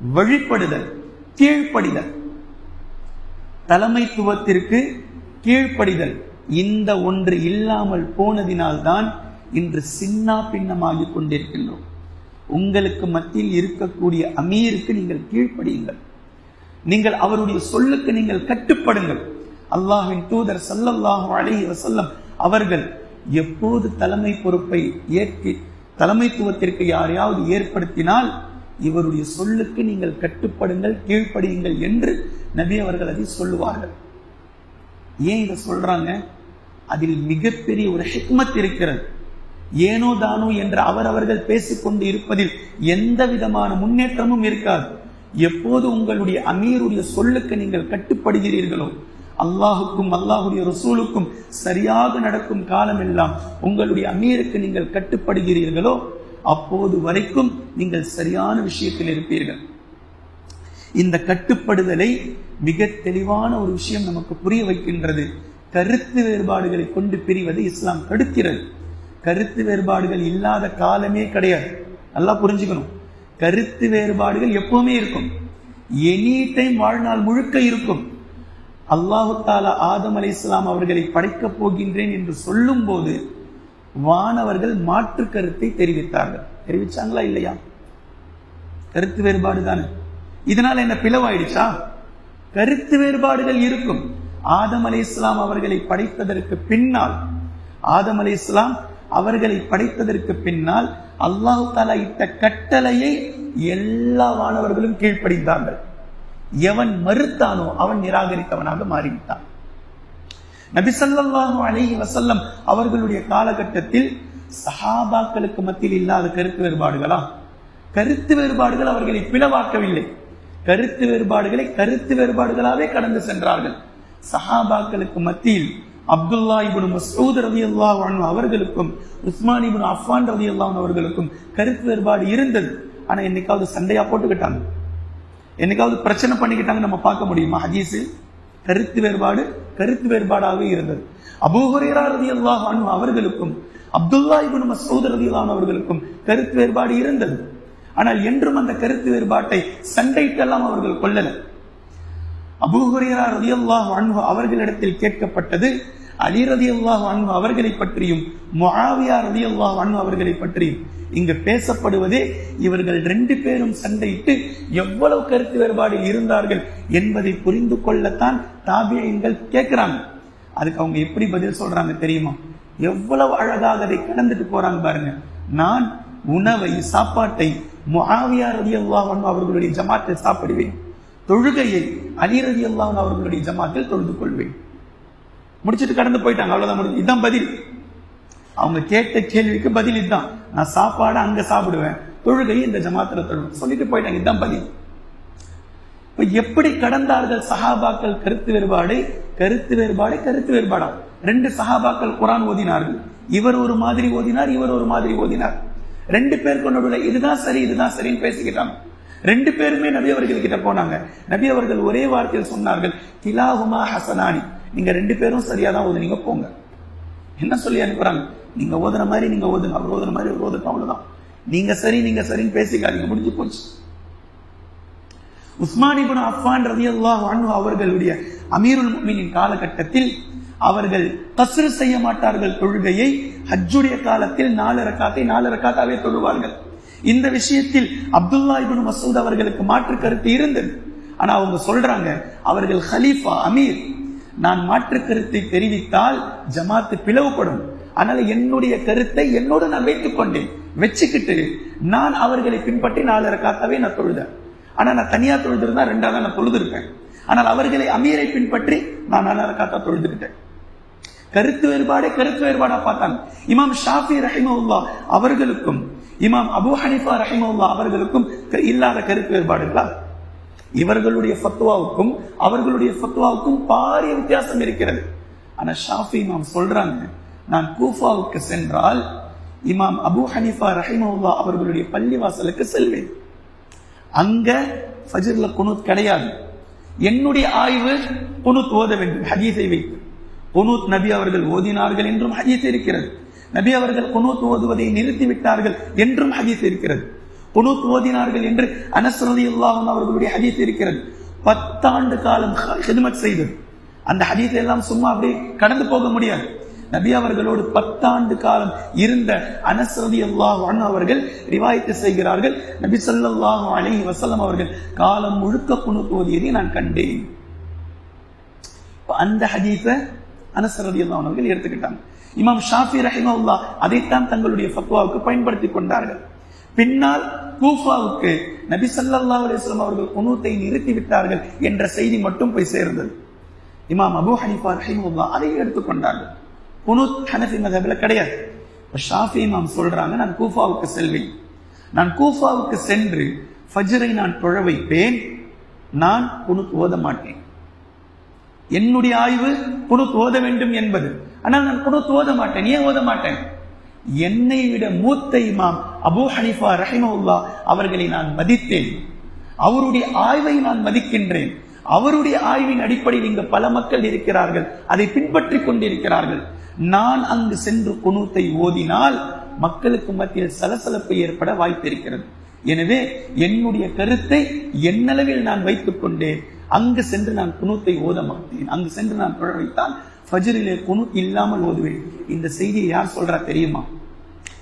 வழிபடுதல் கீழ்ப்படிதல். தலைமைத்துவத்திற்கு கீழ்ப்படிதல். இந்த ஒன்று இல்லாமல் போனதினால்தான் இன்று சின்னா பின்னமாகி கொண்டிருக்கின்றோம். உங்களுக்கு மத்தியில் இருக்கக்கூடிய அமீருக்கு நீங்கள் கீழ்ப்படியுங்கள். நீங்கள் அவருடைய சொல்லுக்கு நீங்கள் கட்டுப்படுங்கள். அல்லாஹின் தூதர் சல்லல்லாஹு அலஹி வசல்லம் அவர்கள் எப்போது தலைமை பொறுப்பை ஏற்கி தலைமைத்துவத்திற்கு யாரையாவது ஏற்படுத்தினால் இவருடைய சொல்லுக்கு நீங்கள் கட்டுப்படுங்கள் கீழ்ப்படியுங்கள் என்று நபி அவர்கள் அதை சொல்லுவார்கள். ஏன் இதை சொல்றாங்க? அதில் மிகப்பெரிய ஒரு ஹிக்மத் இருக்கிறது. ஏனோ தானோ என்று அவரவர்கள் பேசிக்கொண்டு இருப்பதில் எந்த விதமான முன்னேற்றமும் இருக்காது. எப்போது உங்களுடைய அமீருடைய சொல்லுக்கு நீங்கள் கட்டுப்படுகிறீர்களோ அல்லாஹுக்கும் அல்லாஹுடைய ரசூலுக்கும் சரியாக நடக்கும் காலமெல்லாம் உங்களுடைய அமீருக்கு நீங்கள் கட்டுப்படுகிறீர்களோ அப்போது வரைக்கும் நீங்கள் சரியான விஷயத்தில் இருப்பீர்கள். இந்த கட்டுப்படுதலை மிக தெளிவான ஒரு விஷயம் நமக்கு புரிய வைக்கின்றது. கருத்து வேறுபாடுகளை கொண்டு பிரிவதை இஸ்லாம் தடுக்கிறது. கருத்து வேறுபாடுகள் இல்லாத காலமே கிடையாது. நல்லா புரிஞ்சுக்கணும். கருத்து வேறுபாடுகள் எப்பவுமே இருக்கும். எனி டைம் வாழ்நாள் முழுக்க இருக்கும். அல்லாஹு தாலா ஆதம் அலி இஸ்லாம் அவர்களை படைக்கப் போகின்றேன் என்று சொல்லும் போது வானவர்கள் மாற்று கருத்தை தெரிவித்தார்கள். தெரிவிச்சாங்களா இல்லையா? கருத்து வேறுபாடு தானே. இதனால என்ன பிளவாயிடுச்சா? கருத்து வேறுபாடுகள் இருக்கும். ஆதம் அலை இஸ்லாம் அவர்களை படைத்ததற்கு பின்னால் ஆதம் அலி இஸ்லாம் அவர்களை படைத்ததற்கு பின்னால் அல்லாஹு தாலா இட்ட கட்டளையை எல்லா வானவர்களும் கீழ்ப்படிந்தார்கள். எவன் மறுத்தானோ அவன் நிராகரித்தவனாக மாறிவிட்டான். நபி அலஹி வசல்லம் அவர்களுடைய காலகட்டத்தில் சஹாபாக்களுக்கு மத்தியில் இல்லாத கருத்து வேறுபாடுகளா? கருத்து வேறுபாடுகள் அவர்களை பிளவாக்கவில்லை. கருத்து வேறுபாடுகளை கருத்து வேறுபாடுகளாவே கடந்து சென்றார்கள். சஹாபாக்களுக்கு மத்தியில் அப்துல்லா இபுன் மசூத் ரவி அல்லாஹ் அவர்களுக்கும் உஸ்மான் இபுன் அஃபான் ரவி அன்ஹு அவர்களுக்கும் கருத்து வேறுபாடு இருந்தது. ஆனா என்னைக்காவது சண்டையா போட்டுக்கிட்டாங்க. என்னைக்காவது பிரச்சனை பண்ணிக்கிட்டாங்க நம்ம பார்க்க முடியுமா? ஹதீஸில் கருத்து வேறுபாடு கருத்து வேறுபாடாகவே இருந்தது. அபூ ரதி அல்லாஹ் அவர்களுக்கும் அப்துல்லா இப்னு மசூத் ரலியல்லாஹு அவர்களுக்கும் கருத்து வேறுபாடு இருந்தது. ஆனால் என்றும் அந்த கருத்து வேறுபாட்டை சண்டைக்கெல்லாம் அவர்கள் கொள்ளல அபூ ரதி அல்லாஹ் அன்ஹு அவர்களிடத்தில் கேட்கப்பட்டது அலி ரலியல்லாஹு அன்ஹு அவர்களை பற்றியும் மொஹாவியா ரதி அல்லாஹ் அன்ஹு அவர்களை பற்றியும். இங்கு பேசப்படுவதே இவர்கள் ரெண்டு பேரும் சண்டையிட்டு எவ்வளவு கருத்து வேறுபாடில் இருந்தார்கள் என்பதை புரிந்து கொள்ளத்தான் தாபியங்கள் கேட்கிறாங்க. அதுக்கு அவங்க எப்படி பதில் சொல்றாங்க தெரியுமா? எவ்வளவு அழகாக அதை கடந்துட்டு போறாங்க பாருங்க. நான் உணவை சாப்பாட்டை முஆவியா ரதி அல்லாஹன் அவர்களுடைய ஜமாத்தில் சாப்பிடுவேன். தொழுகையை அலி ரலியல்லாஹு அவர்களுடைய ஜமாத்தில் தொழுது கொள்வேன். முடிச்சிட்டு கடந்து போயிட்டாங்க. அவ்வளவுதான் முடிஞ்சு. இதுதான் பதில். அவங்க கேட்ட கேள்விக்கு பதில் இதுதான். நான் சாப்பாடு அங்க சாப்பிடுவேன். தொழுகையை இந்த ஜமாத்தில் தொழுவேன். சொல்லிட்டு போயிட்டாங்க. இதுதான் பதில். இப்போ எப்படி கடந்தார்கள் சஹாபாக்கள் கருத்து வேறுபாடு? கருத்து வேறுபாடு கருத்து வேறுபாடா? ரெண்டு சஹாபாக்கள் குரான் ஓதினார்கள். இவர் ஒரு மாதிரி ஓதினார் இவர் ஒரு மாதிரி ஓதினார். ரெண்டு பேருக்கு நடுவில் இதுதான் சரி இதுதான் சரின்னு பேசிக்கிட்டாங்க. ரெண்டு பேருமே நபி அவர்கள் கிட்ட போனாங்க. நபி அவர்கள் ஒரே வார்த்தையில் சொன்னார்கள் கிலாகுமா ஹசனானி. நீங்க ரெண்டு பேரும் சரியா தான் ஓதுனீங்க போங்க. என்ன சொல்லி அனுப்புறாங்க? நீங்க ஓதுன மாதிரி நீங்க ஓதுங்க. அவர் ஓதுன மாதிரி அவர் ஓதுங்க. அவ்வளவுதான். நீங்க சரி நீங்க சரின்னு பேசிக்காதீங்க. முடிஞ்சு போச்சு. உஸ்மானி இப்னு அஃபான் ரலியல்லாஹு அல்லாஹ் அவர்களுடைய அமீருல் முமினின் காலகட்டத்தில் அவர்கள் கஸ்ரு செய்ய மாட்டார்கள் தொழுகையை. ஹஜ்ஜுடைய காலத்தில் நாலு ரக்காத்தை நாலு ரக்காத்தாவே தொழுவார்கள். இந்த விஷயத்தில் அப்துல்லா இப்னு மசூத் அவர்களுக்கு மாற்று கருத்து இருந்தது. ஆனா அவங்க சொல்றாங்க அவர்கள் ஹலீஃபா அமீர். நான் மாற்று கருத்தை தெரிவித்தால் ஜமாத்து பிளவுபடும். அதனால என்னுடைய கருத்தை என்னோடு நான் வைத்துக் கொண்டேன். வச்சுக்கிட்டு நான் அவர்களை பின்பற்றி நாலரை காத்தாவே நான் தொழுதேன். ஆனா நான் தனியா தொழுதிருந்தா ரெண்டாவது நான் தொழுதிருப்பேன். ஆனால் அவர்களை அமீரை பின்பற்றி நான் நாலரை காத்தா தொழுதுகிட்டேன். கருத்து வேறுபாடே கருத்து வேறுபாடா பார்த்தாங்க. இமாம் ஷாஃபி ரஹிமவுல்லா அவர்களுக்கும் இமாம் அபு ஹனிஃபா ரஹிமவுல்லா அவர்களுக்கும் க- இல்லாத கருத்து வேறுபாடுகளா? இவர்களுடைய ஃபத்வாவுக்கும் அவர்களுடைய ஃபத்வாவுக்கும் பாரிய வித்தியாசம் இருக்கிறது. ஆனா ஷாஃபி இமாம் சொல்றாங்க நான் கூஃபாவுக்கு சென்றால் இமாம் அபு ஹனிஃபா ரஹிமவுல்லா அவர்களுடைய பள்ளிவாசலுக்கு செல்வேன். அங்க ஃபஜ்ர்ல குனூத் கிடையாது. என்னுடைய ஆய்வு குனூத் ஓத வேண்டும் ஹதீஸை வைத்து. குனூத் நபி அவர்கள் ஓதினார்கள் என்றும் ஹதீஸ் இருக்கிறது. நபி அவர்கள் குனூத் ஓதுவதை நிறுத்தி விட்டார்கள் என்றும் ஹதீஸ் இருக்கிறது. குனூத் ஓதினார்கள் என்று அனஸ்ரதி ரலியல்லாஹு அவர்களுடைய ஹதீஸ் இருக்கிறது. பத்தாண்டு காலம் ஹிதமத் செய்தது. அந்த ஹதீஸ் எல்லாம் சும்மா அப்படியே கடந்து போக முடியாது. நபி அவர்களோடு பத்தாண்டு காலம் இருந்த அனஸ் அல்லாஹ் அவர்கள் ரிவாயத்து செய்கிறார்கள். நபி சொல்லாஹ் அலி வசலம் அவர்கள் காலம் முழுக்க குனூத் ஓதியதை நான் கண்டேன். அந்த ஹதீஸை அனசரதி அல்லாஹ் அவர்கள் எடுத்துக்கிட்டாங்க. இமாம் ஷாஃபி ரஹிமல்லா அதைத்தான் தங்களுடைய ஃபத்வாவுக்கு பயன்படுத்தி கொண்டார்கள். பின்னால் கூஃபாவுக்கு நபி சல்லா அலிஸ்லாம் அவர்கள் குணூத்தை நிறுத்தி விட்டார்கள் என்ற செய்தி மட்டும் போய் சேர்ந்தது. இமாம் அபூ ஹனிஃபா ரஹிமுல்லா அதை எடுத்துக்கொண்டார்கள் குனூத் ஹனஃபி மதபில் கிடையாது. இப்போ ஷாஃபி இமாம் சொல்கிறாங்க நான் கூஃபாவுக்கு செல்வேன். நான் கூஃபாவுக்கு சென்று ஃபஜ்ரை நான் தொழ வைப்பேன். நான் குனுத் ஓத மாட்டேன். என்னுடைய ஆய்வு குனுத் ஓத வேண்டும் என்பது. ஆனால் நான் குனுத் ஓத மாட்டேன். ஏன் ஓத மாட்டேன்? என்னை விட மூத்த இமாம் அபூ ஹனிஃபா ரஹிமவுல்லா அவர்களை நான் மதித்தேன். அவருடைய ஆய்வை நான் மதிக்கின்றேன். அவருடைய ஆய்வின் அடிப்படையில் இங்கு பல மக்கள் இருக்கிறார்கள். அதை பின்பற்றி கொண்டிருக்கிறார்கள். நான் அங்கு சென்று குணூத்தை ஓதினால் மக்களுக்கு மத்தியில் சலசலப்பு ஏற்பட வாய்ப்பு இருக்கிறது. எனவே என்னுடைய கருத்தை என்னளவில் நான் வைத்துக் கொண்டேன். அங்கு சென்று நான் குனூத்தை ஓத மாட்டேன். அங்கு சென்று நான் தொழ வைத்தால் ஃபஜ்ரிலே குணு இல்லாமல் ஓதுவேன். இந்த செய்தியை யார் சொல்றா தெரியுமா?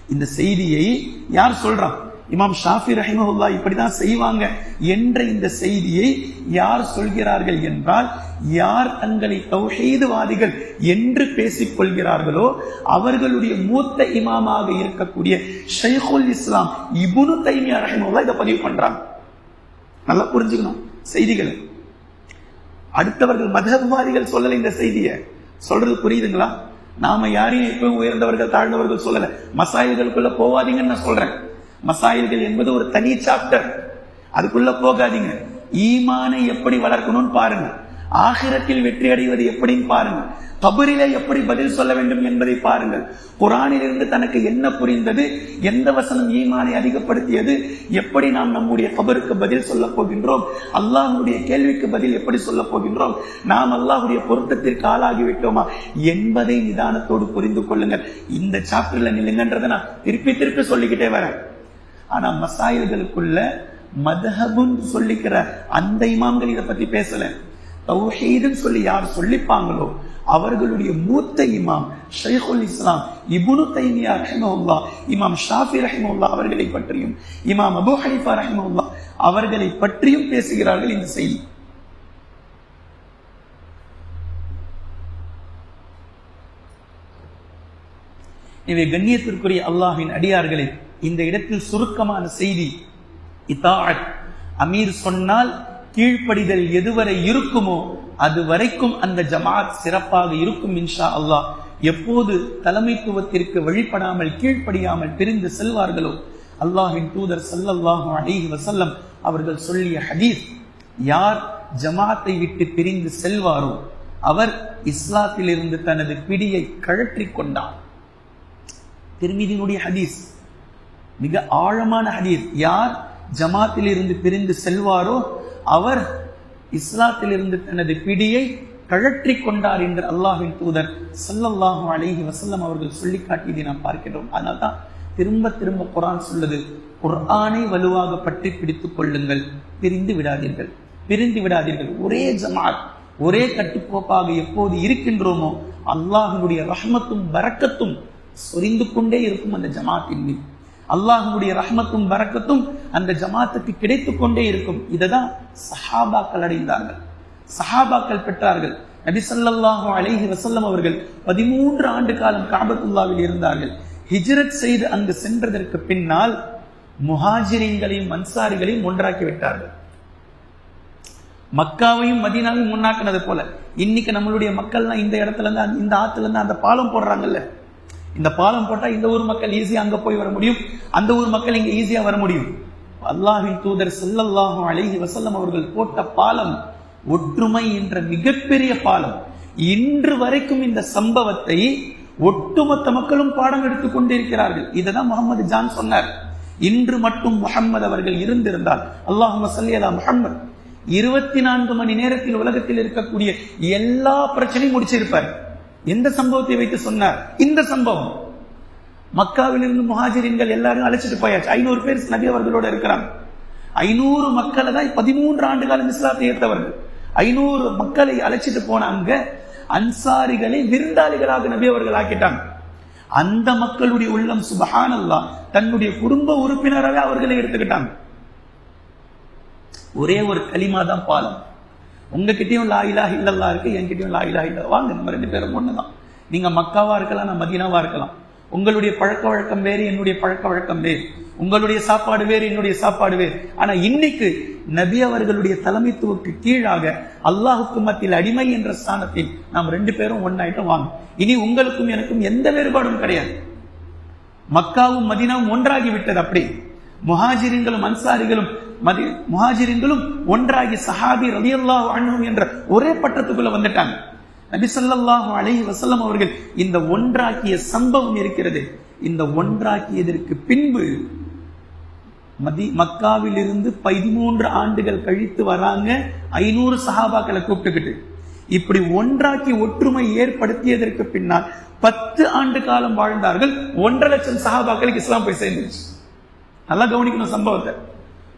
இந்த செய்தியை யார் சொல்றா? இமாம் ஷாஃபி ரஹிமஹுல்லா இப்படிதான் செய்வாங்க என்ற இந்த செய்தியை யார் சொல்கிறார்கள் என்றால் யார் தங்களை தௌஹீதுவாதிகள் என்று பேசிக் கொள்கிறார்களோ அவர்களுடைய மூத்த இமாமாக இருக்கக்கூடிய ஷைஹுல் இஸ்லாம் இபுனு தைமியா ரஹிமஹுல்லா இதை பதிவு பண்றாங்க. நல்லா புரிஞ்சுக்கணும் செய்திகளை. அடுத்தவர்கள் மதவாதிகள் சொல்லல இந்த செய்தியை. சொல்றது புரியுதுங்களா? நாம யாரையும் எப்பவும் உயர்ந்தவர்கள் தாழ்ந்தவர்கள் சொல்லல. மசாயில்களுக்குள்ள போவாதீங்கன்னு நான் சொல்றேன். மசாயில்கள் என்பது ஒரு தனி சாப்டர் அதுக்குள்ள போகாதீங்க. ஈமானை எப்படி வளர்க்கணும்னு பாருங்க. ஆகிரத்தில் வெற்றி அடைவது எப்படின்னு பாருங்க. கபரிலே எப்படி பதில் சொல்ல வேண்டும் என்பதை பாருங்கள். குரானிலிருந்து தனக்கு என்ன புரிந்தது? எந்த வசனம் ஈமானை அதிகப்படுத்தியது? எப்படி நாம் நம்முடைய கபருக்கு பதில் சொல்ல போகின்றோம்? அல்லாஹுடைய கேள்விக்கு பதில் எப்படி சொல்ல போகின்றோம்? நாம் அல்லாஹுடைய பொருத்தத்திற்கு ஆளாகிவிட்டோமா? என்பதை நிதானத்தோடு புரிந்து கொள்ளுங்கள். இந்த சாப்டர்ல நில்லுங்கன்றதை நான் திருப்பி திருப்பி சொல்லிக்கிட்டே வரேன். ஆனா மசாயில்களுக்குள்ள மதஹபுன்னு சொல்லிக்கிற அந்த இமாம்கள் இதை பத்தி பேசல. தௌஹீதுன்னு சொல்லி யார் சொல்லிப்பாங்களோ அவர்களுடைய மூத்த இமாம் ஷேகுல் இஸ்லாம் இபுனு தைமியா ரஹிமஹுல்லா இமாம் ஷாஃபி ரஹிமஹுல்லா அவர்களை பற்றியும் இமாம் அபு ஹனிஃபா ரஹிமஹுல்லா அவர்களை பற்றியும் பேசுகிறார்கள் இந்த செய்தி. எனவே கண்ணியத்திற்குரிய அல்லாஹின் அடியார்களை இந்த இடத்தில் சுருக்கமான செய்தி இத்தாஅத் அமீர் சொன்னால் கீழ்ப்படிதல் எதுவரை இருக்குமோ அது வரைக்கும் அந்த ஜமாத் சிறப்பாக இருக்கும் இன்ஷா அல்லாஹ். எப்போது தலைமைத்துவத்திற்கு வழிபடாமல் கீழ்ப்படியாமல் பிரிந்து செல்வார்களோ அல்லாஹின் தூதர் சல்லல்லாஹு அலிஹி வசல்லம் அவர்கள் சொல்லிய ஹதீஸ் யார் ஜமாத்தை விட்டு பிரிந்து செல்வாரோ அவர் இஸ்லாத்திலிருந்து தனது பிடியை கழற்றி கொண்டார். திருமிதியினுடைய ஹதீஸ் மிக ஆழமான ஹதீஸ். யார் ஜமாத்தில் இருந்து பிரிந்து செல்வாரோ அவர் இஸ்லாத்தில் இருந்து தனது பிடியை கழற்றி கொண்டார் என்று அல்லாஹின் தூதர் சல்லல்லாஹு அலைஹி வசல்லம் அவர்கள் சொல்லி காட்டியதை நாம் பார்க்கிறோம். அதனால தான் திரும்ப திரும்ப குரான் சொல்லுது. குர்ஆனை வலுவாக பற்றி பிடித்துக் கொள்ளுங்கள். பிரிந்து விடாதீர்கள். பிரிந்து விடாதீர்கள். ஒரே ஜமாத் ஒரே கட்டுக்கோப்பாக எப்போது இருக்கின்றோமோ அல்லாஹனுடைய ரஹமத்தும் பறக்கத்தும் சொரிந்து கொண்டே இருக்கும் அந்த ஜமாத்தின் மீது. அல்லாஹனுடைய ரஹ்மத்தும் வரக்கத்தும் அந்த ஜமாத்துக்கு கிடைத்துக் கொண்டே இருக்கும். இததான் சஹாபாக்கள் அடைந்தார்கள். சஹாபாக்கள் பெற்றார்கள். நபிசல்லாஹு அலைஹி வசல்லம் அவர்கள் பதிமூன்று ஆண்டு காலம் காபத்துல்லாவில் இருந்தார்கள். ஹிஜ்ரத் செய்து அங்கு சென்றதற்கு பின்னால் முஹாஜிரிங்களையும் அன்சாரிகளையும் ஒன்றாக்கி விட்டார்கள். மக்காவையும் மதீனாவையும் முன்னாக்குனது போல. இன்னைக்கு நம்மளுடைய மக்கள்லாம் இந்த இடத்துல இருந்து இந்த ஆத்துல இருந்து அந்த பாலம் போடுறாங்கல்ல. இந்த பாலம் போட்டா இந்த ஊர் மக்கள் ஈஸியா அங்க போய் வர முடியும். அந்த ஊர் மக்கள் இங்க ஈஸியா வர முடியும். அல்லாஹின் தூதர் செல்லல்லாஹும் அழகி வசல்லம் அவர்கள் போட்ட பாலம் ஒற்றுமை என்ற மிகப்பெரிய பாலம். இன்று வரைக்கும் இந்த சம்பவத்தை ஒட்டுமொத்த மக்களும் பாடம் எடுத்துக் கொண்டிருக்கிறார்கள். இததான் முகமது ஜான் சொன்னார். இன்று மட்டும் முகம்மது அவர்கள் இருந்திருந்தால் அல்லாஹும சல்லியலா முகம்மது இருபத்தி நான்கு மணி நேரத்தில் உலகத்தில் இருக்கக்கூடிய எல்லா பிரச்சனையும் முடிச்சிருப்பார். எந்த சம்பவத்தை வைத்து சொன்னார்? இந்த சம்பவம். மக்காவிலிருந்து முஹாஜிரின்கள் எல்லாரும் அழைச்சிட்டு போயாச்சு. ஐநூறு பேர் நபி அவர்களோட இருக்கிறாங்க. ஐநூறு மக்களை தான் பதிமூன்று ஆண்டு காலம் இஸ்லாத்தை ஏற்றவர்கள். ஐநூறு மக்களை அழைச்சிட்டு போனாங்க அன்சாரிகளை விருந்தாளிகளாக நபி அவர்கள் ஆக்கிட்டாங்க. அந்த மக்களுடைய உள்ளம் சுபஹானல்லா தன்னுடைய குடும்ப உறுப்பினராக அவர்களை எடுத்துக்கிட்டாங்க. ஒரே ஒரு களிமா தான் பாலம். உங்ககிட்டயும் லா இல்லல்லா இருக்கு என்கிட்டயும் லா இல்ல வாங்க நம்ம ரெண்டு பேரும் ஒண்ணுதான். நீங்க மக்காவா இருக்கலாம் நான் மதீனாவா இருக்கலாம். உங்களுடைய பழக்க வழக்கம் வேறு என்னுடைய பழக்க வழக்கம் வேறு. உங்களுடைய சாப்பாடு வேறு என்னுடைய சாப்பாடு வேறு. ஆனா இன்னைக்கு நபி அவர்களுடைய தலைமைத்துவக்கு கீழாக அல்லாஹுக்கு மத்தியில் அடிமை என்ற ஸ்தானத்தில் நாம் ரெண்டு பேரும் ஒன்னாயிட்டும் வாங்க. இனி உங்களுக்கும் எனக்கும் எந்த வேறுபாடும் கிடையாது. மக்காவும் மதினாவும் ஒன்றாகி விட்டது அப்படி. முஹாஜிரிங்களும் அன்சாரிகளும் மதி முஹாஜிரின்களும் ஒன்றாகி சஹாபி ரலியல்லாஹு அன்ஹும் என்ற ஒரே பட்டத்துக்குள்ள வந்துட்டாங்க. நபிசல்லாஹு அலஹி வசல்லம் அவர்கள் இந்த ஒன்றாக்கிய சம்பவம் இருக்கிறது. இந்த ஒன்றாக்கியதற்கு பின்பு மதி மக்காவில் இருந்து பதிமூன்று ஆண்டுகள் கழித்து வராங்க ஐநூறு சஹாபாக்களை கூப்பிட்டுக்கிட்டு. இப்படி ஒன்றாக்கி ஒற்றுமை ஏற்படுத்தியதற்கு பின்னால் பத்து ஆண்டு காலம் வாழ்ந்தார்கள். ஒன்றரை லட்சம் சஹாபாக்களுக்கு இஸ்லாம் போய் சேர்ந்துருச்சு. நல்லா கவனிக்கணும் சம்பவத்தை.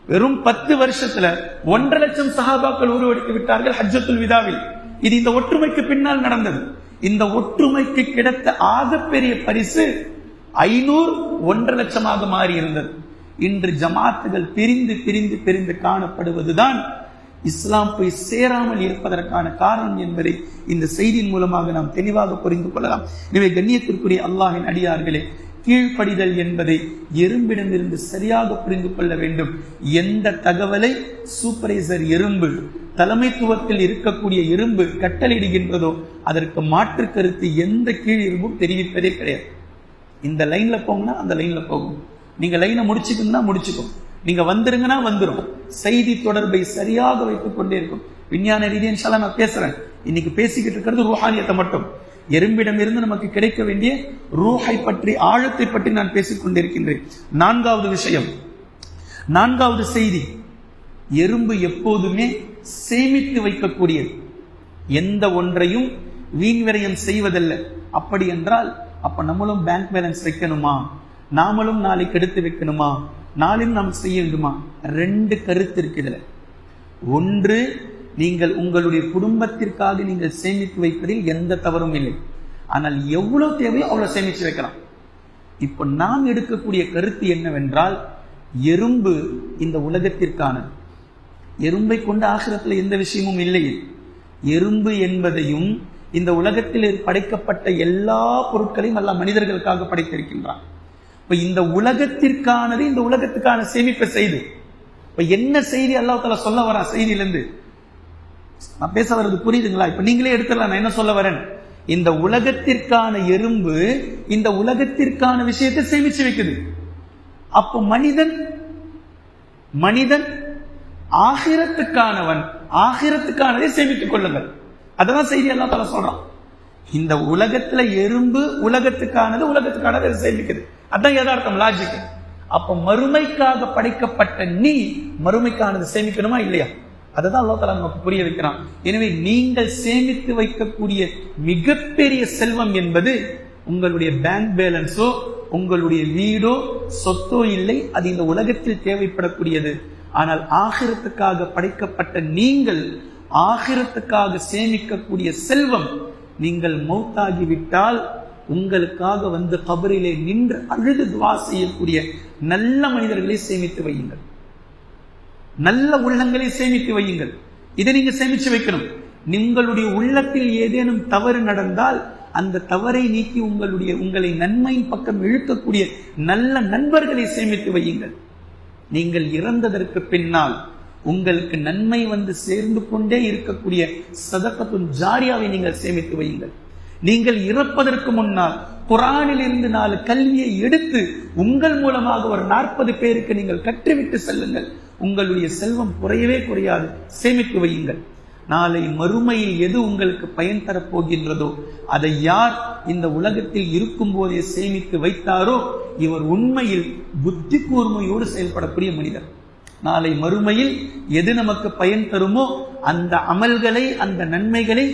வெறும் பத்து வருஷத்துல ஒன்றரை லட்சம் சஹாபாக்கள் உருவெடுத்து விட்டார்கள் ஹஜ்ஜத்துல் விதாவில். இது இந்த ஒற்றுமைக்கு பின்னால் நடந்தது. இந்த ஒற்றுமைக்கு கிடைத்த ஆகப்பெரிய பரிசு ஐநூறு ஒன்றரை லட்சமாக மாறி இருந்தது. இன்று ஜமாத்துகள் பிரிந்து பிரிந்து பிரிந்து காணப்படுவதுதான் இஸ்லாம் போய் சேராமல் இருப்பதற்கான காரணம் என்பதை இந்த செய்தியின் மூலமாக நாம் தெளிவாக புரிந்து கொள்ளலாம். எனவே கண்ணியத்திற்குரிய அல்லாஹின் அடியார்களே கீழ்ப்படிதல் என்பதை எறும்பிடமிருந்து சரியாக புரிந்து கொள்ள வேண்டும். எந்த தகவலை சூப்பர்வைசர் எறும்பு தலைமைத்துவத்தில் இருக்கக்கூடிய எறும்பு கட்டளிடுகின்றதோ அதற்கு மாற்று கருத்து எந்த கீழ் எறும்பும் தெரிவிப்பதே கிடையாது. இந்த லைன்ல போங்கன்னா அந்த லைன்ல போகும். நீங்க லைனை முடிச்சுக்கணும்னா முடிச்சுக்கும். நீங்க வந்துருங்கன்னா வந்துரும். செய்தி தொடர்பை சரியாக வைத்துக் கொண்டே இருக்கும். விஞ்ஞான ரீதியா நான் பேசுறேன். இன்னைக்கு பேசிக்கிட்டு இருக்கிறது ரூஹானியத்தை மட்டும். எறும்பிடமிருந்து நமக்கு கிடைக்க வேண்டிய ரூஹை பற்றி ஆழத்தை பற்றி நான் பேசிக் கொண்டிருக்கின்றேன். நான்காவது விஷயம். நான்காவது செய்தி. எறும்பு எப்போதுமே சேமித்து வைக்கக்கூடியது. எந்த ஒன்றையும் வீண் விரயம் செய்வதல்ல. அப்படி என்றால் அப்ப நம்மளும் பேங்க் பேலன்ஸ் வைக்கணுமா? நாமளும் நாளைக்கு எடுத்து வைக்கணுமா? நாளையும் நாம் செய்ய வேண்டுமா? ரெண்டு கருத்து இருக்குதுல ஒன்று நீங்கள் உங்களுடைய குடும்பத்திற்காக நீங்கள் சேமித்து வைப்பதில் எந்த தவறும் இல்லை. ஆனால் எவ்வளவு தேவையோ அவ்வளவு சேமித்து வைக்கலாம். இப்போ நாம் எடுக்கக்கூடிய கருத்து என்னவென்றால் எறும்பு இந்த உலகத்திற்கானது. எறும்பை கொண்டு ஆசிரத்துல எந்த விஷயமும் இல்லை. எறும்பு என்பதையும் இந்த உலகத்தில் படைக்கப்பட்ட எல்லா பொருட்களையும் அல்ல மனிதர்களுக்காக படைத்திருக்கின்றான். இப்ப இந்த உலகத்திற்கானது இந்த உலகத்துக்கான சேமிப்பை செய்து இப்ப என்ன செய்தி அல்லாஹ் சொல்ல வரா செய்தியிலிருந்து? நான் பேச வர்றது புரியுதுங்களா? இப்ப நீங்களே எடுத்துடலாம் நான் என்ன சொல்ல வரேன்? இந்த உலகத்திற்கான எறும்பு இந்த உலகத்திற்கான விஷயத்தை சேமிச்சு வைக்குது. அப்போ மனிதன் மனிதன் ஆகிரத்துக்கானவன் ஆகிரத்துக்கானதை சேமித்துக் கொள்ளுங்கள். அதெல்லாம் செய்தி எல்லாம் தலை சொல்றான். இந்த உலகத்துல எறும்பு உலகத்துக்கானது உலகத்துக்கானது சேமிக்குது. அதான் யதார்த்தம் லாஜிக் அப்ப மறுமைக்காக படைக்கப்பட்ட நீ மறுமைக்கானது சேமிக்கணுமா இல்லையா? அதுதான் அல்லா தலா நமக்கு புரிய வைக்கிறான். எனவே நீங்கள் சேமித்து வைக்கக்கூடிய மிகப்பெரிய செல்வம் என்பது உங்களுடைய பேங்க் பேலன்ஸோ உங்களுடைய வீடோ சொத்தோ இல்லை அது இந்த உலகத்தில் தேவைப்படக்கூடியது. ஆனால் ஆகிரத்துக்காக படைக்கப்பட்ட நீங்கள் ஆகிரத்துக்காக சேமிக்கக்கூடிய செல்வம் நீங்கள் மௌத்தாகிவிட்டால் உங்களுக்காக வந்து கபரிலே நின்று அழுது துவா செய்யக்கூடிய நல்ல மனிதர்களை சேமித்து வையுங்கள். நல்ல உள்ளங்களை சேமித்து வையுங்கள். இதை நீங்க சேமிச்சு வைக்கணும். உங்களுடைய உள்ளத்தில் ஏதேனும் தவறு நடந்தால் அந்த தவறை நீக்கி உங்களுடைய உங்களை நன்மையின் பக்கம் இழுக்கக்கூடிய நல்ல நண்பர்களை சேமித்து வையுங்கள். நீங்கள் இறந்ததற்கு பின்னால் உங்களுக்கு நன்மை வந்து சேர்ந்து கொண்டே இருக்கக்கூடிய சதக்கத்துன் ஜாரியாவை நீங்கள் சேமித்து வையுங்கள். நீங்கள் இறப்பதற்கு முன்னால் குரானில் இருந்து நாலு கல்வியை எடுத்து உங்கள் மூலமாக ஒரு நாற்பது பேருக்கு நீங்கள் கற்றுவிட்டு செல்லுங்கள். உங்களுடைய செல்வம் குறையவே குறையாது. சேமித்து வையுங்கள். நாளை மறுமையில் எது உங்களுக்கு பயன் தரப் போகின்றதோ அதை யார் இந்த உலகத்தில் இருக்கும் போதே சேமித்து வைத்தாரோ இவர் உண்மையில் புத்தி கூர்மையோடு செயல்படக்கூடிய மனிதர். நாளை மறுமையில் எது நமக்கு பயன் தருமோ அந்த அமல்களை அந்த நன்மைகளை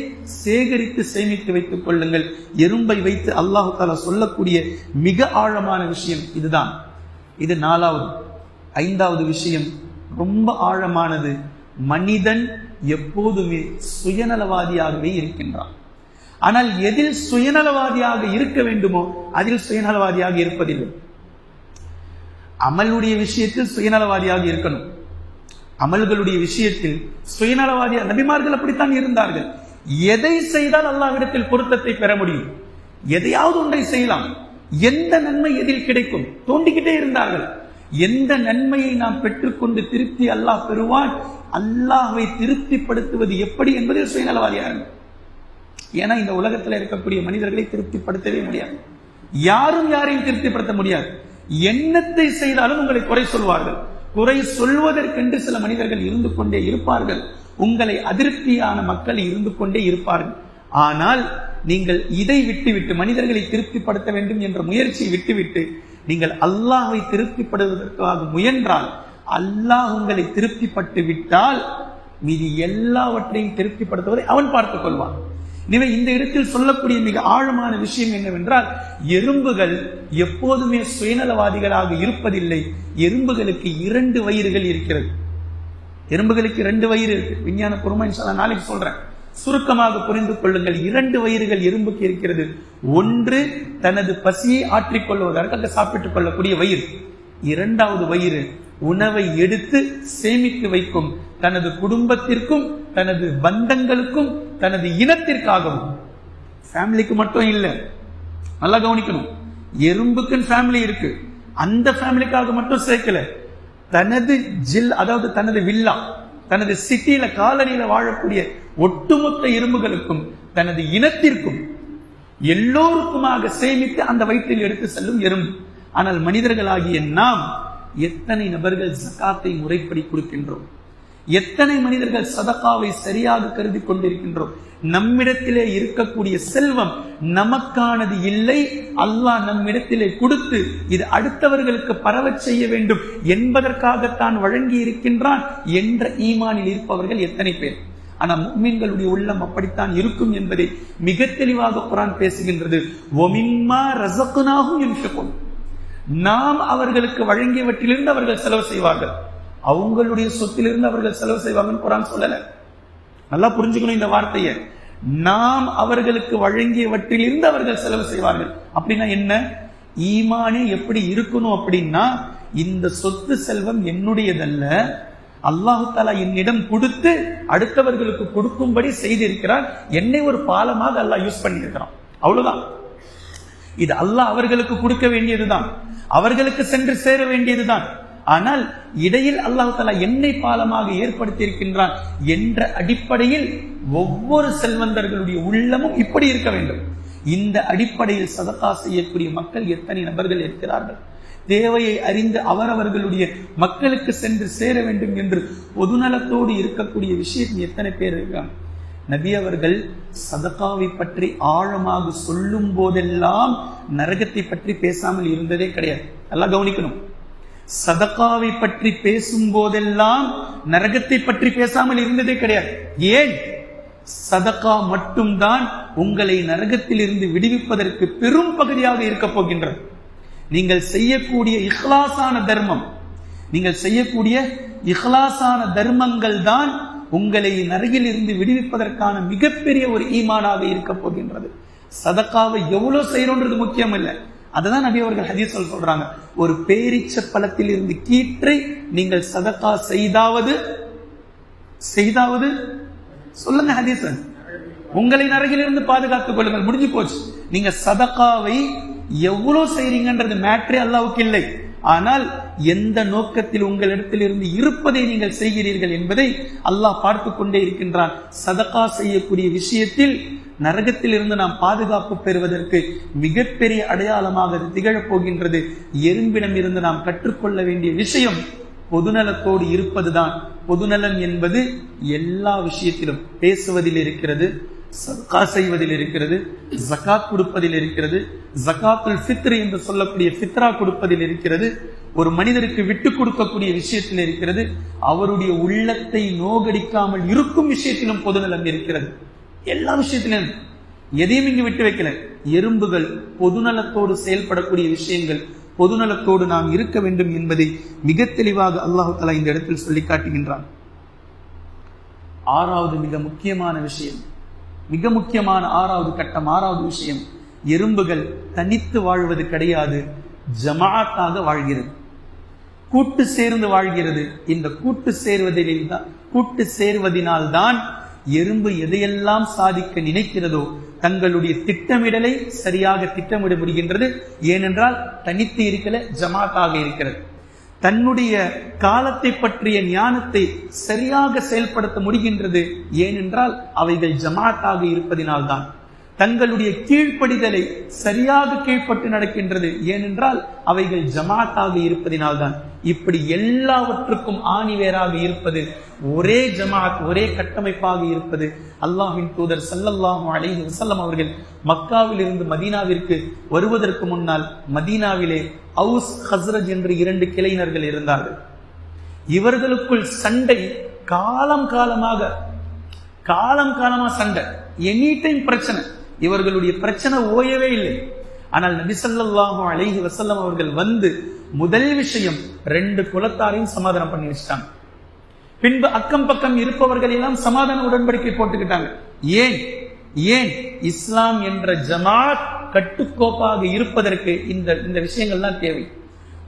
சேகரித்து சேமித்து வைத்துக் கொள்ளுங்கள். எறும்பை வைத்து அல்லாஹு தாலா சொல்லக்கூடிய மிக ஆழமான விஷயம் இதுதான். இது நாலாவது ஐந்தாவது விஷயம். ரொம்ப ஆழமானது. மனிதன் எப்போதுமே சுயநலவாதியாகவே இருக்கின்றான். ஆனால் எதில் சுயநலவாதியாக இருக்க வேண்டுமோ அதில் சுயநலவாதியாக இருப்பதில்லை. அமலுடைய விஷயத்தில் சுயநலவாதியாக இருக்கணும். அமல்களுடைய விஷயத்தில் சுயநலவாதியா நபிமார்கள் அப்படித்தான் இருந்தார்கள். எதை செய்தால் அல்லாவிடத்தில் பொருத்தத்தை பெற முடியும்? எதையாவது ஒன்றை செய்யலாம். எந்த நன்மை எதில் கிடைக்கும்? தோண்டிக்கிட்டே இருந்தார்கள். எந்த நன்மையை நாம் பெற்றுக்கொண்டு திருப்தி அல்லாஹ் பெறுவான்? அல்லாஹை திருப்திப்படுத்துவது எப்படி என்பதை சுயநலவாதியாக ஏன்னா இந்த உலகத்தில் இருக்கக்கூடிய மனிதர்களை திருப்திப்படுத்தவே முடியாது. யாரும் யாரையும் திருப்திப்படுத்த முடியாது. எண்ணத்தை செய்தாலும் உங்களை குறை சொல்வார்கள். குறை சொல்வதற்கென்று சில மனிதர்கள் இருந்து கொண்டே இருப்பார்கள். உங்களை அதிருப்தியான மக்கள் இருந்து கொண்டே இருப்பார்கள். ஆனால் நீங்கள் இதை விட்டுவிட்டு மனிதர்களை திருப்திப்படுத்த வேண்டும் என்ற முயற்சியை விட்டுவிட்டு நீங்கள் அல்லாஹை திருப்திப்படுவதற்காக முயன்றால் அல்லாஹ் உங்களை திருப்திப்பட்டு விட்டால் மீதி எல்லாவற்றையும் திருப்திப்படுத்துவதை அவன் பார்த்துக் கொள்வான். எனவே இந்த இடத்தில் சொல்லக்கூடிய மிக ஆழமான விஷயம் என்னவென்றால் எறும்புகள் எப்போதுமே சுயநலவாதிகளாக இருப்பதில்லை. எறும்புகளுக்கு இரண்டு வயிறுகள் இருக்கிறது. எறும்புகளுக்கு இரண்டு வயிறு இருக்கு. விஞ்ஞான பொறுமை நாளைக்கு சொல்றேன். சுருக்கமாக புரிந்து கொள்ளுங்கள். இரண்டு வயிறுகள் எறும்புக்கு இருக்கிறது. ஒன்று தனது பசியை ஆற்றிக் கொள்வதற்காக சாப்பிட்டுக் கொள்ளக்கூடிய வயிறு. இரண்டாவது வயிறு உணவை எடுத்து சேமித்து வைக்கும். தனது குடும்பத்திற்கும் தனது பந்தங்களுக்கும் தனது இனத்திற்காகவும். ஃபேமிலிக்கு மட்டும் இல்லை. நல்லா கவனிக்கணும். எறும்புக்குன்னு ஃபேமிலி இருக்கு. அந்த ஃபேமிலிக்காக மட்டும் சேர்க்கல. தனது ஜில் அதாவது தனது வில்லா. தனது சிட்டியில காலனியில வாழக்கூடிய ஒட்டுமொத்த எறும்புகளுக்கும் தனது இனத்திற்கும் எல்லோருக்குமாக சேமித்து அந்த வயிற்றில் எடுத்து செல்லும் எறும்பு. ஆனால் மனிதர்களாகிய நாம் எத்தனை நபர்கள் ஜக்காத்தை முறைப்படி கொடுக்கின்றோம்? எத்தனை மனிதர்கள் சதகாவை சரியாக கருதி கொண்டிருக்கின்றோம்? நம்மிடத்திலே இருக்கக்கூடிய செல்வம் நமக்கானது இல்லை. அல்லாஹ் நம்மிடத்திலே கொடுத்து இது அடுத்தவர்களுக்கு பரவச் செய்ய வேண்டும் என்பதற்காகத்தான் வழங்கி இருக்கின்றான் என்ற ஈமானில் இருப்பவர்கள் எத்தனை பேர்? ஆனா மீன்களுடைய உள்ளம் அப்படித்தான் இருக்கும் என்பதை மிக தெளிவாக குரான் பேசுகின்றது. ஒமிம்மா ரசக்குனாகும் யுன்ஃபிகுன். நாம் அவர்களுக்கு வழங்கியவற்றிலிருந்து அவர்கள் செலவு செய்வார்கள். அவங்களுடைய சொத்திலிருந்து அவர்கள் செலவு செய்வாங்கன்னு குரான் சொல்லலை. நல்லா புரிஞ்சுக்கணும் இந்த வார்த்தையை. நாம் அவர்களுக்கு வழங்கியவற்றிலிருந்து அவர்கள் செலவு செய்வார்கள். அப்படின்னா என்ன? ஈமானே எப்படி இருக்கணும் அப்படின்னா இந்த சொத்து செல்வம் என்னுடையதல்ல. அல்லாஹு தாலா என்னிடம் கொடுத்து அடுத்தவர்களுக்கு கொடுக்கும்படி செய்திருக்கிறார். என்னை ஒரு பாலமாக அல்லாஹ் யூஸ் பண்ணியிருக்கிறான். அவ்வளவுதான். இது அல்லாஹ் அவர்களுக்கு கொடுக்க வேண்டியதுதான். அவர்களுக்கு சென்று சேர வேண்டியதுதான். ஆனால் இடையில் அல்லாஹ் தலா என்னை பாலமாக ஏற்படுத்தியிருக்கின்றான் என்ற அடிப்படையில் ஒவ்வொரு செல்வந்தர்களுடைய உள்ளமும் இப்படி இருக்க வேண்டும். இந்த அடிப்படையில் சதகா செய்யக்கூடிய மக்கள் எத்தனை நபர்கள் இருக்கிறார்கள்? தேவையை அறிந்து அவரவர்களுடைய மக்களுக்கு சென்று சேர வேண்டும் என்று பொதுநலத்தோடு இருக்கக்கூடிய விஷயத்தில் எத்தனை பேர் இருக்காங்க? நபி அவர்கள் சதகாவை பற்றி ஆழமாக சொல்லும் போதெல்லாம் நரகத்தை பற்றி பேசாமல் இருந்ததே கிடையாது. நல்லா கவனிக்கணும். சதக்காவை பற்றி பேசும் போதெல்லாம் நரகத்தை பற்றி பேசாமல் இருந்ததே கிடையாது. ஏன்? சதகா மட்டும்தான் உங்களை நரகத்தில் இருந்து விடுவிப்பதற்கு பெரும் பகுதியாக இருக்க போகின்றது. நீங்கள் செய்யக்கூடிய இஹ்லாசான தர்மம் நீங்கள் செய்யக்கூடிய இஹ்லாசான தர்மங்கள் தான் உங்களை நரகில் இருந்து விடுவிப்பதற்கான மிகப்பெரிய ஒரு ஈமானாக இருக்க போகின்றது. சதக்காவை எவ்வளவு செய்யறோன்றது முக்கியம் இல்லை அதுதான் நபி அவர்கள் ஹதீஸ்கள் சொல்றாங்க. ஒரு பேரிச்ச பழத்தில் இருந்து கீற்றை நீங்கள் சதக்கா செய்தாவது செய்தாவது சொல்லுங்க ஹதீசன் உங்களை நரகிலிருந்து பாதுகாத்துக் கொள்ளுங்கள். முடிஞ்சு போச்சு. நீங்க சதக்காவை எவ்வளவு செய்றீங்கன்றது மேட்ரே அல்லாவுக்கு இல்லை. ஆனால் எந்த நோக்கத்தில் உங்களிடத்தில் இருந்து இருப்பதை நீங்கள் செய்கிறீர்கள் என்பதை அல்லாஹ் பார்த்து கொண்டே இருக்கின்றான். சதக்கா செய்யக்கூடிய விஷயத்தில் நரகத்தில் இருந்து நாம் பாதுகாப்பு பெறுவதற்கு மிகப்பெரிய அடையாளமாக அது திகழப்போகின்றது எறும்பிடம் இருந்து நாம் கற்றுக்கொள்ள வேண்டிய விஷயம் பொதுநலத்தோடு இருப்பதுதான். பொதுநலம் என்பது எல்லா விஷயத்திலும் பேசுவதில் இருக்கிறது சர்கா செய்வதில் இருக்கிறது ஜகாத் கொடுப்பதில் இருக்கிறது ஜகாத்துல் ஃபித்ர் என்று சொல்லக்கூடிய ஃபித்ரா கொடுப்பதில் இருக்கிறது ஒரு மனிதருக்கு விட்டு கொடுக்கக்கூடிய விஷயத்தில் இருக்கிறது அவருடைய உள்ளத்தை நோகடிக்காமல் இருக்கும் விஷயத்திலும் பொதுநலம் இருக்கிறது. எல்லா விஷயத்திலும். எதையும் இங்கு விட்டு வைக்கல. எறும்புகள் பொதுநலத்தோடு செயல்படக்கூடிய விஷயங்கள் பொதுநலத்தோடு நாம் இருக்க வேண்டும் என்பதை மிக தெளிவாக அல்லாஹு தலா இந்த இடத்தில் சொல்லி காட்டுகின்றான். ஆறாவது மிக முக்கியமான விஷயம் மிக முக்கியமான ஆறாவது கட்டம் ஆறாவது விஷயம் எறும்புகள் தனித்து வாழ்வது கிடையாது ஜமாத்தாக வாழ்கிறது. கூட்டு சேர்ந்து வாழ்கிறது. இந்த கூட்டு சேர்வதில் தான் கூட்டு சேர்வதினால் தான் எறும்பு எதையெல்லாம் சாதிக்க நினைக்கிறதோ தங்களுடைய திட்டமிடலை சரியாக திட்டமிட முடிகின்றது. ஏனென்றால் தனித்து இருக்கல ஜமாத்தாக இருக்கிறது. தன்னுடைய காலத்தை பற்றிய ஞானத்தை சரியாக செயல்படுத்த முடிகின்றது. ஏனென்றால் அவைகள் ஜமாத்தாக இருப்பதினால்தான். தங்களுடைய கீழ்ப்படிதலை சரியாக கீழ்ப்பட்டு நடக்கின்றது. ஏனென்றால் அவைகள் ஜமாத்தாக இருப்பதினால்தான். இப்படி எல்லாவற்றுக்கும் ஆணிவேராக இருப்பது ஒரே ஜமாத் ஒரே கட்டமைப்பாக இருப்பது. அல்லாஹின் தூதர் சல்லல்லாஹு அலைஹி வசல்லம் அவர்கள் மக்காவில் இருந்து மதீனாவிற்கு வருவதற்கு முன்னால் மதீனாவிலே அவுஸ் ஹஸ்ரஜ் என்று இரண்டு கிளைஞர்கள் இருந்தார்கள். இவர்களுக்குள் சண்டை காலம் காலமாக காலம் காலமா சண்டை. எனி டைம் பிரச்சனை. இவர்களுடைய பிரச்சனை ஓயவே இல்லை. ஆனால் நபிசல்லாஹும் அழகி வசல்லம் அவர்கள் வந்து முதல் விஷயம் ரெண்டு குலத்தாரையும் சமாதானம் பண்ணி வச்சிட்டாங்க. பின்பு அக்கம் பக்கம் இருப்பவர்கள் எல்லாம் சமாதான உடன்படிக்கை போட்டுக்கிட்டாங்க. ஏன்? ஏன்? இஸ்லாம் என்ற ஜமாத் கட்டுக்கோப்பாக இருப்பதற்கு இந்த இந்த விஷயங்கள்லாம் தேவை.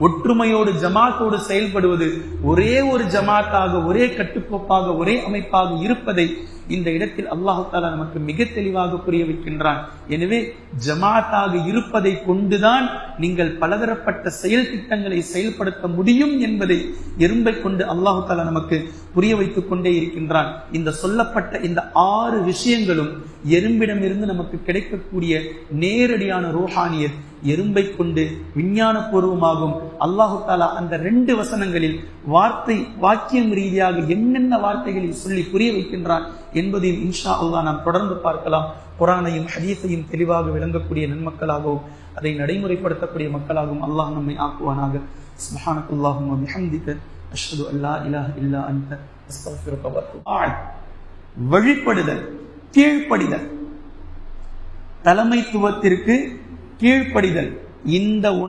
ஒற்றுமையோடு ஜமாத்தோடு செயல்படுவது ஒரே ஒரு ஜமாத்தாக ஒரே கட்டுக்கோப்பாக ஒரே அமைப்பாக இருப்பதை இந்த இடத்தில் அல்லாஹு தாலா நமக்கு மிக தெளிவாக புரிய வைக்கின்றான் எனவே ஜமாத்தாக இருப்பதை கொண்டுதான் நீங்கள் பலதரப்பட்ட செயல் திட்டங்களை செயல்படுத்த முடியும் என்பதை எறும்பை கொண்டு அல்லாஹு தாலா நமக்கு புரிய வைத்துக் கொண்டே இருக்கின்றான். இந்த சொல்லப்பட்ட இந்த ஆறு விஷயங்களும் எறும்பிடமிருந்து நமக்கு கிடைக்கக்கூடிய நேரடியான ரோஹானியத் எறும்பை கொண்டு விஞ்ஞான பூர்வமாகும் அல்லாஹு தாலா அந்த ரெண்டு வசனங்களில் வார்த்தை வாக்கியம் ரீதியாக என்னென்ன வார்த்தைகளில் சொல்லி புரிய வைக்கின்றான் என்பதையும் இன்ஷா அல்லா நாம் தொடர்ந்து பார்க்கலாம். குரானையும் ஹதீஸையும் தெளிவாக விளங்கக்கூடிய நன்மக்களாகவும் அதை நடைமுறைப்படுத்தக்கூடிய மக்களாகவும் அல்லாஹ் நம்மை ஆக்குவானாக. சுப்ஹானக்குல்லாஹும் பிஹம்திக அஷ்ஹது அல்லா இலாஹ இல்லா அன்த. அஸ்தக்ஃபிருக வழிபடுதல் கீழ்ப்படிதல். தலைமைத்துவத்திற்கு கீழ்ப்படிதல். இந்த